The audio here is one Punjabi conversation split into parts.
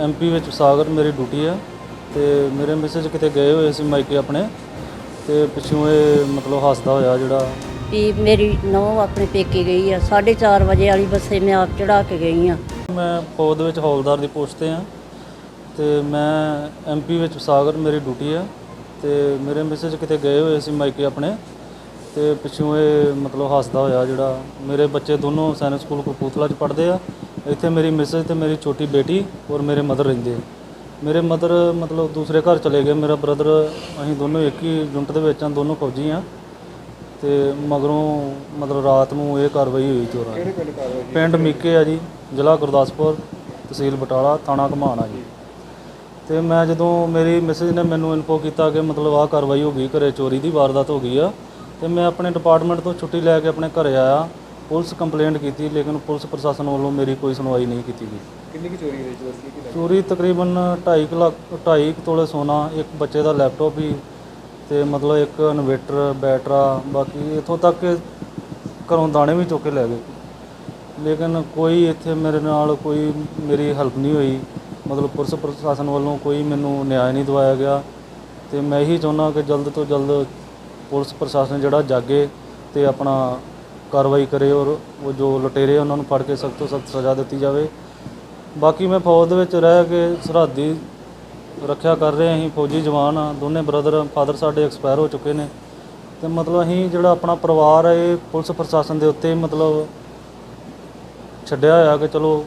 ਐਮਪੀ ਵਿੱਚ ਸਾਗਰ ਮੇਰੀ ਡਿਊਟੀ ਹੈ ਤੇ ਮੇਰੇ ਮੈਸੇਜ ਕਿਤੇ ਗਏ ਹੋਏ ਸੀ ਮਾਈਕੇ ਆਪਣੇ ਤੇ ਪਿੱਛੋਂ ਇਹ ਮਤਲਬ ਹੱਸਦਾ ਹੋਇਆ ਜਿਹੜਾ ਵੀ ਮੇਰੀ ਨੌਂ ਆਪਣੇ ਪੇਕੇ ਗਈ ਆ 4:30 ਵਜੇ ਵਾਲੀ ਬੱਸੇ ਮੈਂ ਆਪ ਚੜਾ ਕੇ ਗਈ ਆ। ਮੈਂ ਫੌਜ ਦੇ ਵਿੱਚ ਹੌਲਦਾਰ ਦੀ ਪੋਸਟ ਤੇ ਹਾਂ ਤੇ ਮੈਂ ਐਮਪੀ ਵਿੱਚ ਸਾਗਰ ਮੇਰੀ ਡਿਊਟੀ ਹੈ ਤੇ ਮੇਰੇ ਮੈਸੇਜ ਕਿਤੇ ਗਏ ਹੋਏ ਸੀ ਮਾਈਕੇ ਆਪਣੇ ਤੇ ਪਿੱਛੋਂ ਇਹ ਮਤਲਬ ਹੱਸਦਾ ਹੋਇਆ ਜਿਹੜਾ ਮੇਰੇ ਬੱਚੇ ਦੋਨੋਂ ਸੈਨਿਕ ਸਕੂਲ ਕਪੂਰਥਲਾ 'ਚ ਪੜ੍ਹਦੇ ਆ। ਇੱਥੇ ਮੇਰੀ ਮਿਸਿਸ ਤੇ ਮੇਰੀ ਛੋਟੀ ਬੇਟੀ ਔਰ ਮੇਰੇ ਮਦਰ ਰਹਿੰਦੇ ਆ। ਮੇਰੇ ਮਦਰ ਮਤਲਬ ਦੂਸਰੇ ਘਰ ਚਲੇ ਗਏ। ਮੇਰਾ ਬ੍ਰਦਰ ਅਸੀਂ ਦੋਨੋਂ ਇੱਕ ਹੀ ਯੂਨਿਟ ਦੇ ਵਿੱਚ ਹਾਂ ਦੋਨੋਂ ਫੌਜੀ ਆ। ਤੇ ਮਗਰੋਂ ਮਤਲਬ ਰਾਤ ਨੂੰ ਇਹ ਕਾਰਵਾਈ ਹੋਈ ਚੋਰਾਂ ਦੀ। ਪਿੰਡ ਮੀਕੇ ਆ ਜੀ ਜ਼ਿਲ੍ਹਾ ਗੁਰਦਾਸਪੁਰ ਤਹਿਸੀਲ ਬਟਾਲਾ ਥਾਣਾ ਘਮਾਣ ਆ ਜੀ। ਤੇ ਮੈਂ ਜਦੋਂ ਮੇਰੀ ਮੈਸੇਜ ਨੇ ਮੈਨੂੰ ਇਨਫੋ ਕੀਤਾ ਕਿ ਮਤਲਬ ਆਹ ਕਾਰਵਾਈ ਹੋ ਗਈ ਘਰੇ ਚੋਰੀ ਦੀ ਵਾਰਦਾਤ ਹੋ ਗਈ ਆ ਤੇ ਮੈਂ ਆਪਣੇ ਡਿਪਾਰਟਮੈਂਟ ਤੋਂ ਛੁੱਟੀ ਲੈ ਕੇ ਆਪਣੇ ਘਰੇ ਆਇਆ। ਪੁਲਿਸ ਕੰਪਲੇਂਟ ਕੀਤੀ ਲੇਕਿਨ ਪੁਲਿਸ ਪ੍ਰਸ਼ਾਸਨ ਵੱਲੋਂ ਮੇਰੀ ਕੋਈ ਸੁਣਵਾਈ ਨਹੀਂ ਕੀਤੀ ਗਈ। ਕਿੰਨੀ ਕੀ ਚੋਰੀ ਹੋਈ ਦੱਸੀ ਕਿ ਚੋਰੀ ਤਕਰੀਬਨ 2.5 ਲੱਖ 2.5 ਤੋਲੇ ਸੋਨਾ ਇੱਕ ਬੱਚੇ ਦਾ ਲੈਪਟਾਪ ਵੀ ਤੇ ਮਤਲਬ ਇੱਕ ਇਨਵੇਟਰ ਬੈਟਰਾ ਬਾਕੀ ਇਥੋਂ ਤੱਕ ਕਿ ਘਰੋਂ ਦਾਣੇ ਵੀ ਚੁੱਕ ਕੇ ਲੈ ਗਏ। ਲੇਕਿਨ ਕੋਈ ਇੱਥੇ ਮੇਰੇ ਨਾਲ ਕੋਈ ਮੇਰੀ ਹੈਲਪ ਨਹੀਂ ਹੋਈ। ਮਤਲਬ ਪੁਲਿਸ ਪ੍ਰਸ਼ਾਸਨ ਵੱਲੋਂ ਕੋਈ ਮੈਨੂੰ ਨਿਆਂ ਨਹੀਂ ਦਿਵਾਇਆ ਗਿਆ। ਤੇ ਮੈਂ ਇਹੀ ਚਾਹੁੰਦਾ ਕਿ ਜਲਦ ਤੋਂ ਜਲਦ ਪੁਲਿਸ ਪ੍ਰਸ਼ਾਸਨ ਜਿਹੜਾ ਜਾਗੇ ਤੇ ਆਪਣਾ ਕਾਰਵਾਈ ਕਰੇ ਔਰ ਉਹ ਜੋ ਲੁਟੇਰੇ ਉਹਨਾਂ ਨੂੰ ਫੜ ਕੇ ਸਖਤ ਤੋਂ ਸਖਤ ਸਜ਼ਾ ਦਿੱਤੀ ਜਾਵੇ। ਬਾਕੀ ਮੈਂ ਫੌਜ ਦੇ ਵਿੱਚ ਰਹਿ ਕੇ ਸਰਹੱਦੀ ਰੱਖਿਆ ਕਰ ਰਹੇ, ਅਸੀਂ ਫੌਜੀ ਜਵਾਨ ਆ ਦੋਨੇ ਬ੍ਰਦਰ, ਫਾਦਰ ਸਾਡੇ ਐਕਸਪਾਇਰ ਹੋ ਚੁੱਕੇ ਨੇ। ਤੇ ਮਤਲਬ ਅਸੀਂ ਜਿਹੜਾ ਆਪਣਾ ਪਰਿਵਾਰ ਹੈ, ਇਹ ਪੁਲਿਸ ਪ੍ਰਸ਼ਾਸਨ ਦੇ ਉੱਤੇ ਮਤਲਬ ਛੱਡਿਆ ਹੋਇਆ ਕਿ ਚਲੋ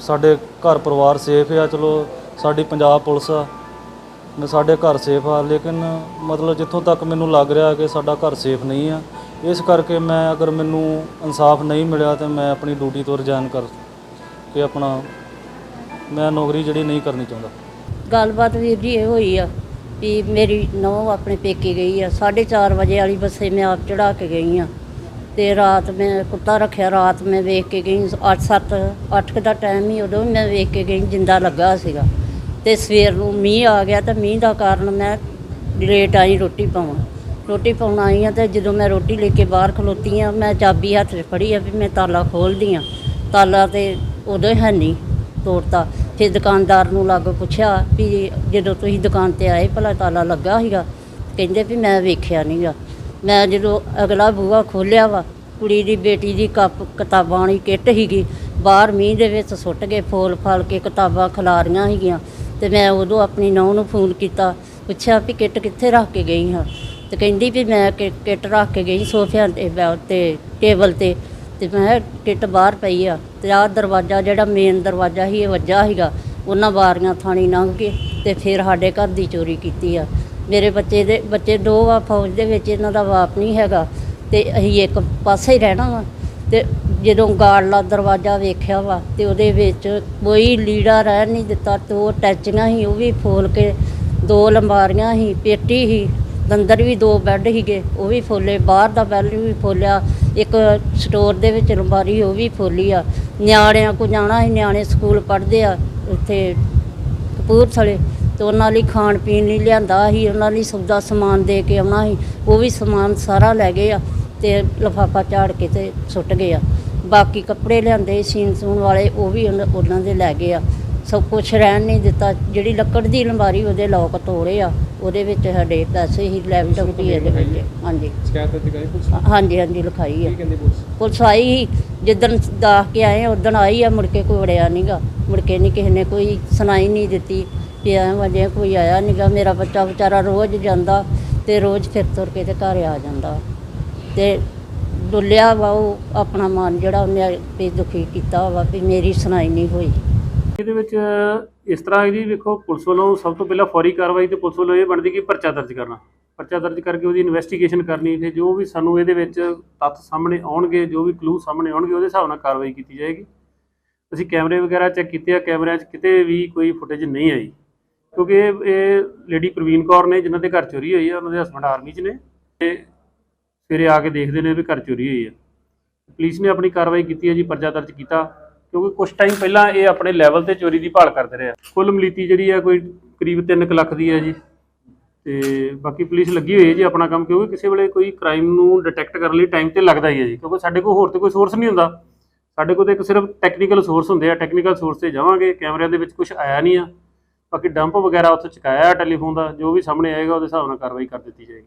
ਸਾਡੇ ਘਰ ਪਰਿਵਾਰ ਸੇਫ ਆ, ਚਲੋ ਸਾਡੀ ਪੰਜਾਬ ਪੁਲਿਸ ਆ। ਮੈਂ ਸਾਡੇ ਘਰ ਸੇਫ ਆ, ਲੇਕਿਨ ਮਤਲਬ ਜਿੱਥੋਂ ਤੱਕ ਮੈਨੂੰ ਲੱਗ ਰਿਹਾ ਕਿ ਸਾਡਾ ਘਰ ਸੇਫ ਨਹੀਂ ਆ, ਇਸ ਕਰਕੇ ਮੈਂ ਅਗਰ ਮੈਨੂੰ ਇਨਸਾਫ ਨਹੀਂ ਮਿਲਿਆ ਤੇ ਮੈਂ ਆਪਣੀ ਡਿਊਟੀ ਤੋਂ ਰਿਜ਼ਾਈਨ ਕਰ ਕੇ ਆਪਣਾ ਮੈਂ ਨੌਕਰੀ ਜਿਹੜੀ ਨਹੀਂ ਕਰਨੀ ਚਾਹੁੰਦਾ। ਗੱਲਬਾਤ ਵੀਰ ਜੀ ਇਹ ਹੋਈ ਆ ਵੀ ਮੇਰੀ ਨੌਂ ਆਪਣੇ ਪੇਕੇ ਗਈ ਆ 4:30 ਵਜੇ ਵਾਲੀ ਬੱਸੇ ਮੈਂ ਆਪ ਚੜਾ ਕੇ ਗਈ ਆ ਤੇ ਰਾਤ ਮੈਂ ਕੁੱਤਾ ਰੱਖਿਆ, ਰਾਤ ਮੈਂ ਵੇਖ ਕੇ ਗਈ 8-7 8 ਦਾ ਟਾਈਮ ਹੀ ਉਦੋਂ ਵੀ ਮੈਂ ਵੇਖ ਕੇ ਗਈ, ਜਿੰਦਾ ਲੱਗਾ ਸੀਗਾ। ਤੇ ਸਵੇਰ ਨੂੰ ਮੀਂਹ ਆ ਗਿਆ ਤਾਂ ਮੀਂਹ ਦਾ ਕਾਰਨ ਮੈਂ ਲੇਟ ਆਈ ਰੋਟੀ ਪਾਉਣ। ਰੋਟੀ ਪਾਉਣ ਆਈ ਆ ਤੇ ਜਦੋਂ ਮੈਂ ਰੋਟੀ ਲੈ ਕੇ ਬਾਹਰ ਖਲੋਤੀ ਆ, ਮੈਂ ਚਾਬੀ ਹੱਥ 'ਚ ਫੜੀ ਆ ਵੀ ਮੈਂ ਤਾਲਾ ਖੋਲਦੀ ਆ। ਤਾਲਾ ਤੇ ਉਦੋਂ ਹੀ ਹੈ ਨਹੀਂ ਤੋੜਤਾ। ਫਿਰ ਦੁਕਾਨਦਾਰ ਨੂੰ ਲੱਗ ਪੁੱਛਿਆ ਵੀ ਜਦੋਂ ਤੁਸੀਂ ਦੁਕਾਨ ਤੇ ਆਏ ਭਲਾ ਤਾਲਾ ਲੱਗਾ ਸੀਗਾ? ਕਹਿੰਦੇ ਵੀ ਮੈਂ ਵੇਖਿਆ ਨਹੀਂਗਾ ਮੈਂ ਜਦੋਂ ਅਗਲਾ ਬੂਹਾ ਖੋਲਿਆ ਵਾ, ਕੁੜੀ ਦੀ ਬੇਟੀ ਦੀ ਕੱਪ ਕਿਤਾਬਾਂ ਵਾਲੀ ਕਿੱਟ ਸੀਗੀ, ਬਾਹਰ ਮੀਂਹ ਦੇ ਵਿੱਚ ਸੁੱਟ ਕੇ ਫੋਲ ਫਾਲ ਕੇ ਕਿਤਾਬਾਂ ਖਿਲਾਰੀਆਂ ਸੀਗੀਆਂ। ਤੇ ਮੈਂ ਉਦੋਂ ਆਪਣੀ ਨੌਂ ਨੂੰ ਫੋਨ ਕੀਤਾ, ਪੁੱਛਿਆ ਵੀ ਕਿੱਟ ਕਿੱਥੇ ਰੱਖ ਕੇ ਗਈ ਹਾਂ। ਤੇ ਕਹਿੰਦੀ ਵੀ ਮੈਂ ਕਿ- ਕਿੱਟ ਰੱਖ ਕੇ ਗਈ ਸੋਫਿਆਂ ਤੇ, ਬੈ- ਤੇ ਟੇਬਲ ਤੇ। ਤੇ ਮੈਂ ਕਿਹਾ, ਕਿੱਟ ਬਾਹਰ ਪਈ ਆ। ਤੇ ਆਹ ਦਰਵਾਜ਼ਾ ਜਿਹੜਾ ਮੇਨ ਦਰਵਾਜ਼ਾ ਸੀ, ਇਹ ਵੱਜਾ ਸੀਗਾ। ਉਹਨਾਂ ਵਾਰੀਆਂ ਥਾਣੀ ਲੰਘ ਕੇ ਤੇ ਫਿਰ ਸਾਡੇ ਘਰ ਦੀ ਚੋਰੀ ਕੀਤੀ ਆ। ਮੇਰੇ ਬੱਚੇ ਦੇ, ਬੱਚੇ ਦੋ ਆ, ਫੌਜ ਦੇ ਵਿੱਚ ਇਹਨਾਂ ਦਾ ਬਾਪ ਨਹੀਂ ਹੈਗਾ। ਤੇ ਅਸੀਂ ਇੱਕ ਪਾਸੇ ਹੀ ਰਹਿਣਾ ਵਾ। ਤੇ ਜਦੋਂ ਗਾੜਲਾ ਦਰਵਾਜ਼ਾ ਵੇਖਿਆ ਵਾ ਤੇ ਉਹਦੇ ਵਿੱਚ ਕੋਈ ਲੀੜਾ ਰਹਿ ਨਹੀਂ ਦਿੱਤਾ ਦੋ ਟੈਚੀਆਂ ਸੀ, ਉਹ ਵੀ ਫੋਲ ਕੇ ਦੋ ਲੰਬਾਰੀਆਂ ਸੀ, ਪੇਟੀ ਸੀ, ਅੰਦਰ ਵੀ ਦੋ ਬੈੱਡ ਸੀਗੇ, ਉਹ ਵੀ ਫੋਲੇ, ਬਾਹਰ ਦਾ ਬੈੱਡ ਵੀ ਫੋਲਿਆ, ਇੱਕ ਸਟੋਰ ਦੇ ਵਿੱਚ ਲੰਬਾਰੀ, ਉਹ ਵੀ ਫੋਲੀ ਆ। ਨਿਆਣਿਆਂ ਕੋ ਜਾਣਾ ਸੀ, ਨਿਆਣੇ ਸਕੂਲ ਪੜ੍ਹਦੇ ਆ ਉੱਥੇ ਕਪੂਰਥਲੇ ਤੇ ਉਹਨਾਂ ਲਈ ਖਾਣ ਪੀਣ ਲਈ ਲਿਆਂਦਾ ਸੀ, ਉਹਨਾਂ ਲਈ ਸੌਦਾ ਸਮਾਨ ਦੇ ਕੇ ਆਉਣਾ ਸੀ, ਉਹ ਵੀ ਸਮਾਨ ਸਾਰਾ ਲੈ ਗਏ ਆ। ਤੇ ਲਫਾਫਾ ਝਾੜ ਕੇ ਤੇ ਸੁੱਟ ਗਏ ਆ। ਬਾਕੀ ਕੱਪੜੇ ਲਿਆਂਦੇ ਸੀਨ ਸੂਣ ਵਾਲੇ ਉਹ ਵੀ ਉਹਨਾਂ ਉਹਨਾਂ ਦੇ ਲੈ ਗਏ ਆ। ਸਭ ਕੁਝ ਰਹਿਣ ਨਹੀਂ ਦਿੱਤਾ। ਜਿਹੜੀ ਲੱਕੜ ਦੀ ਅਲਮਾਰੀ ਉਹਦੇ ਲੋਕ ਤੋੜੇ ਆ। ਉਹਦੇ ਵਿੱਚ ਸਾਡੇ ਪੈਸੇ ਹੀ ਲੈਪਟਾਪ ਵੀ ਇਹਦੇ ਵਿੱਚ। ਹਾਂਜੀ। ਸ਼ਿਕਾਇਤ ਗਈ ਪੁਲਿਸ ਨੂੰ? ਹਾਂਜੀ ਹਾਂਜੀ ਲਿਖਾਈ ਆ। ਕੀ ਕਹਿੰਦੀ ਪੁਲਿਸ? ਪੁਲਿਸ ਆਈ ਸੀ ਜਿੱਦਣ ਦਾਖ ਕੇ ਆਏ ਉਦੋਂ ਆਈ ਆ ਮੁੜ ਕੇ ਕੋਈ ਵੜਿਆ ਨਹੀਂਗਾ ਮੁੜ ਕੇ ਨਹੀਂ ਕਿਸੇ ਨੇ ਕੋਈ ਸੁਣਾਈ ਨਹੀਂ ਦਿੱਤੀ ਵੀ ਐਂ ਵਜੇ ਕੋਈ ਆਇਆ ਨਹੀਂਗਾ ਮੇਰਾ ਬੱਚਾ ਵਿਚਾਰਾ ਰੋਜ਼ ਜਾਂਦਾ ਤੇ ਰੋਜ਼ ਫਿਰ ਤੁਰ ਕੇ ਤੇ ਘਰ ਆ ਜਾਂਦਾ। ਤੇ ਡੁੱਲਿਆ ਵਾ ਉਹ ਆਪਣਾ ਮਨ ਜਿਹੜਾ ਉਹਨੇ ਵੀ ਦੁਖੀ ਕੀਤਾ ਵਾ ਵੀ ਮੇਰੀ ਸੁਣਾਈ ਨਹੀਂ ਹੋਈ। ਇਹਦੇ ਵਿੱਚ ਇਸ ਤਰ੍ਹਾਂ ਹੈ ਜੀ, ਵੇਖੋ, ਪੁਲਿਸ ਵੱਲੋਂ ਸਭ ਤੋਂ ਪਹਿਲਾਂ ਫੌਰੀ ਕਾਰਵਾਈ ਤੇ ਪੁਲਿਸ ਵੱਲੋਂ ਇਹ ਬਣਦੀ ਕਿ ਪਰਚਾ ਦਰਜ ਕਰਨਾ। ਪਰਚਾ ਦਰਜ ਕਰਕੇ ਉਹਦੀ ਇਨਵੈਸਟੀਗੇਸ਼ਨ ਕਰਨੀ ਤੇ ਜੋ ਵੀ ਸਾਨੂੰ ਇਹਦੇ ਵਿੱਚ ਤੱਥ ਸਾਹਮਣੇ ਆਉਣਗੇ, ਜੋ ਵੀ ਕਲੂ ਸਾਹਮਣੇ ਆਉਣਗੇ, ਉਹਦੇ ਹਿਸਾਬ ਨਾਲ ਕਾਰਵਾਈ ਕੀਤੀ ਜਾਏਗੀ। ਅਸੀਂ ਕੈਮਰੇ ਵਗੈਰਾ ਚੈੱਕ ਕੀਤੇ ਆ, ਕੈਮਰਿਆਂ 'ਚ ਕਿਤੇ ਵੀ ਕੋਈ ਫੁਟੇਜ ਨਹੀਂ ਆਈ। ਕਿਉਂਕਿ ਇਹ ਲੇਡੀ ਪ੍ਰਵੀਨ ਕੌਰ ਨੇ, ਜਿਨ੍ਹਾਂ ਦੇ ਘਰ ਚੋਰੀ ਹੋਈ ਆ, ਉਹਨਾਂ ਦੇ ਹਸਬੰਡ ਆਰਮੀ 'ਚ ਨੇ। ਤੇ ਸਵੇਰੇ ਆ ਕੇ ਦੇਖਦੇ ਨੇ ਵੀ ਘਰ ਚੋਰੀ ਹੋਈ ਹੈ ਪੁਲਿਸ ਨੇ ਆਪਣੀ ਕਾਰਵਾਈ ਕੀਤੀ ਹੈ ਜੀ, ਪਰਚਾ ਦਰਜ ਕੀਤਾ, ਕਿਉਂਕਿ ਕੁਝ ਟਾਈਮ ਪਹਿਲਾਂ ਇਹ ਆਪਣੇ ਲੈਵਲ ਤੇ ਚੋਰੀ ਦੀ ਭਾਲ ਕਰਦੇ ਰਹੇ ਕੁੱਲ ਮਲੀਤੀ ਜਿਹੜੀ ਹੈ ਕੋਈ ਕਰੀਬ 3 ਲੱਖ ਦੀ ਹੈ ਜੀ। ਤੇ ਬਾਕੀ ਪੁਲਿਸ ਲੱਗੀ ਹੋਈ ਹੈ ਜੀ ਆਪਣਾ ਕੰਮ, ਕਿਉਂਕਿ ਕਿਸੇ ਵੇਲੇ ਕੋਈ ਕ੍ਰਾਈਮ ਨੂੰ ਡਿਟੈਕਟ ਕਰਨ ਲਈ ਟਾਈਮ ਤੇ ਲੱਗਦਾ ਹੀ ਹੈ ਜੀ, ਕਿਉਂਕਿ ਸਾਡੇ ਕੋਲ ਹੋਰ ਤੇ ਕੋਈ ਸੋਰਸ ਨਹੀਂ ਹੁੰਦਾ। ਸਾਡੇ ਕੋਲ ਤਾਂ ਇੱਕ ਸਿਰਫ ਟੈਕਨੀਕਲ ਸੋਰਸ ਹੁੰਦੇ ਆ ਟੈਕਨੀਕਲ ਸੋਰਸ ਤੇ ਜਾਵਾਂਗੇ ਕੈਮਰਿਆਂ ਦੇ ਵਿੱਚ ਕੁਝ ਆਇਆ ਨਹੀਂ ਆ। ਬਾਕੀ ਡੰਪ ਵਗੈਰਾ ਉੱਥੇ ਚੁਕਾਇਆ ਟੈਲੀਫੋਨ ਦਾ, ਜੋ ਵੀ ਸਾਹਮਣੇ ਆਏਗਾ ਉਹਦੇ ਹਿਸਾਬ ਨਾਲ ਕਾਰਵਾਈ ਕਰ ਦਿੱਤੀ ਜਾਏਗੀ।